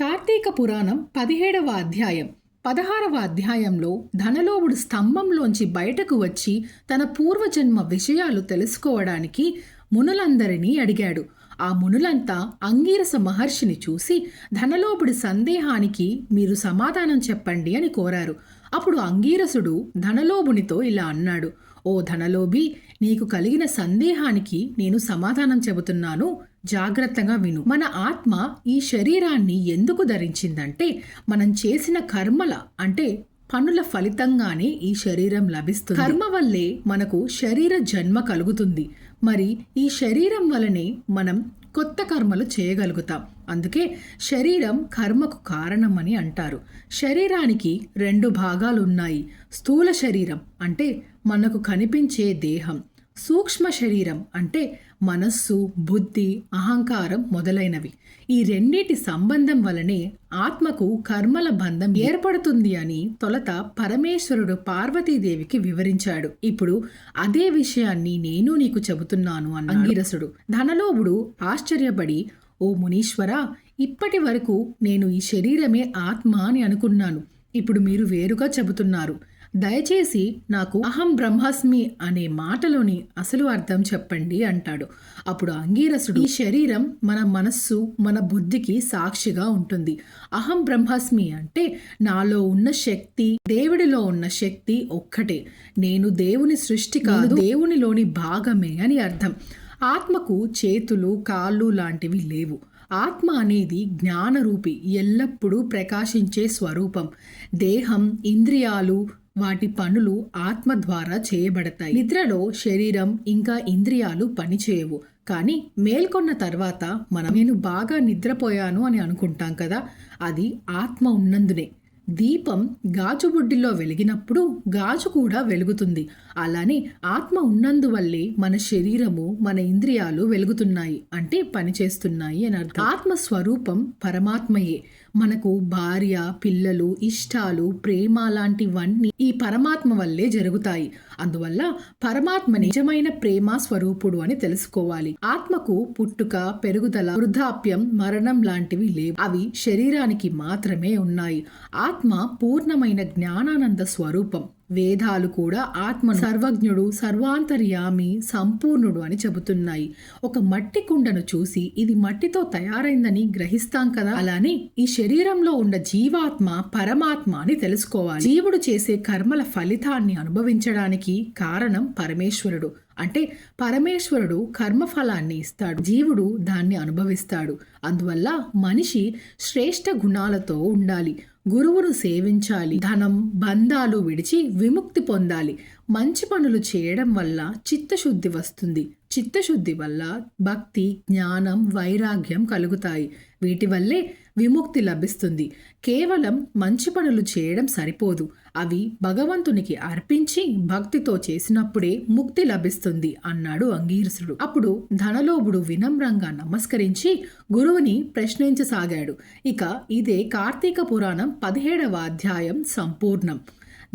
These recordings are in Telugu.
కార్తీక పురాణం పదిహేడవ అధ్యాయం. పదహారవ అధ్యాయంలో ధనలోవుడు స్తంభంలోంచి బయటకు వచ్చి తన పూర్వజన్మ విషయాలు తెలుసుకోవడానికి మునులందరినీ అడిగాడు. ఆ మునులంతా అంగీరస మహర్షిని చూసి ధనలోపుడి సందేహానికి మీరు సమాధానం చెప్పండి అని కోరారు. అప్పుడు అంగీరసుడు ధనలోభునితో ఇలా అన్నాడు ఓ ధనలోభి నీకు కలిగిన సందేహానికి నేను సమాధానం చెబుతున్నాను. జాగ్రత్తగా విను. మన ఆత్మ ఈ శరీరాన్ని ఎందుకు ధరించిందంటే మనం చేసిన కర్మల అంటే పనుల ఫలితంగానే ఈ శరీరం లభిస్తుంది. కర్మ వల్లే మనకు శరీర జన్మ కలుగుతుంది. మరి ఈ శరీరం వలనే మనం కొత్త కర్మలు చేయగలుగుతాం. అందుకే శరీరం కర్మకు కారణమని అంటారు. శరీరానికి రెండు భాగాలు ఉన్నాయి స్థూల శరీరం అంటే మనకు కనిపించే దేహం. సూక్ష్మ శరీరం అంటే మనస్సు బుద్ధి అహంకారం మొదలైనవి. ఈ రెండిటి సంబంధం వలనే ఆత్మకు కర్మల బంధం ఏర్పడుతుంది అని తొలత పరమేశ్వరుడు పార్వతీదేవికి వివరించాడు. ఇప్పుడు అదే విషయాన్ని నేను నీకు చెబుతున్నాను అన్న అంగిరసుడు. ధనలోవుడు ఆశ్చర్యపడి ఓ మునీశ్వర ఇప్పటి వరకు నేను ఈ శరీరమే ఆత్మ అని అనుకున్నాను. ఇప్పుడు మీరు వేరుగా చెబుతున్నారు. దయచేసి నాకు అహం బ్రహ్మాస్మి అనే మాటలోని అసలు అర్థం చెప్పండి అంటాడు. అప్పుడు అంగీరసుడు ఈ శరీరం మన మనస్సు మన బుద్ధికి సాక్షిగా ఉంటుంది. అహం బ్రహ్మాస్మి అంటే నాలో ఉన్న శక్తి దేవుడిలో ఉన్న శక్తి ఒక్కటే. నేను దేవుని సృష్టి కాదు దేవునిలోని భాగమే అని అర్థం. ఆత్మకు చేతులు కాళ్ళు లాంటివి లేవు. ఆత్మ అనేది జ్ఞానరూపి ఎల్లప్పుడూ ప్రకాశించే స్వరూపం. దేహం ఇంద్రియాలు వాటి పనులు ఆత్మ ద్వారా చేయబడతాయి. నిద్రలో శరీరం ఇంకా ఇంద్రియాలు పనిచేయవు. కానీ మేల్కొన్న తర్వాత మనం నేను బాగా నిద్రపోయాను అని అనుకుంటాం కదా అది ఆత్మ ఉన్నందునే. దీపం గాజు బుడ్డిలో వెలిగినప్పుడు గాజు కూడా వెలుగుతుంది. అలానే ఆత్మ ఉన్నందువల్లే మన శరీరము మన ఇంద్రియాలు వెలుగుతున్నాయి. అంటే పనిచేస్తున్నాయి అని అర్థం. ఆత్మ స్వరూపం పరమాత్మయే. మనకు భార్య పిల్లలు ఇష్టాలు ప్రేమ లాంటివన్నీ ఈ పరమాత్మ వల్లే జరుగుతాయి. అందువల్ల పరమాత్మ నిజమైన ప్రేమ స్వరూపుడు అని తెలుసుకోవాలి. ఆత్మకు పుట్టుక పెరుగుదల వృద్ధాప్యం మరణం లాంటివి లేవు. అవి శరీరానికి మాత్రమే ఉన్నాయి. ఆత్మ ఆత్మ పూర్ణమైన జ్ఞానానంద స్వరూపం వేదాలు కూడా ఆత్మ సర్వజ్ఞుడు సర్వాంతర్యామి సంపూర్ణుడు అని చెబుతున్నాయి. ఒక మట్టి కుండను చూసి ఇది మట్టితో తయారైందని గ్రహిస్తాం కదా? అలానే ఈ శరీరంలో ఉన్న జీవాత్మ పరమాత్మ అని తెలుసుకోవాలి. జీవుడు చేసే కర్మల ఫలితాన్ని అనుభవించడానికి కారణం పరమేశ్వరుడు. అంటే పరమేశ్వరుడు కర్మఫలాన్ని ఇస్తాడు. జీవుడు దాన్ని అనుభవిస్తాడు. అందువల్ల మనిషి శ్రేష్ఠ గుణాలతో ఉండాలి. గురువును సేవించాలి. ధనం బంధాలు విడిచి విముక్తి పొందాలి. మంచి పనులు చేయడం వల్ల చిత్తశుద్ధి వస్తుంది. చిత్తశుద్ధి వల్ల భక్తి జ్ఞానం వైరాగ్యం కలుగుతాయి. వీటి వల్లే విముక్తి లభిస్తుంది. కేవలం మంచి పనులు చేయడం సరిపోదు. అవి భగవంతునికి అర్పించి భక్తితో చేసినప్పుడే ముక్తి లభిస్తుంది అన్నాడు అంగీరసుడు అప్పుడు ధనలోభుడు వినమ్రంగా నమస్కరించి గురువుని ప్రశ్నించసాగాడు. ఇక ఇదే కార్తీక పురాణం పదిహేడవ అధ్యాయం సంపూర్ణం.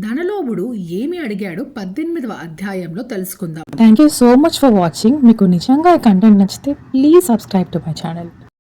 ధనలోభుడు ఏమి అడిగాడో పద్దెనిమిదవ అధ్యాయంలో తెలుసుకుందాం. Thank you so much for watching మీకు నిజంగా ఈ కంటెంట్ నచ్చితే please subscribe to my channel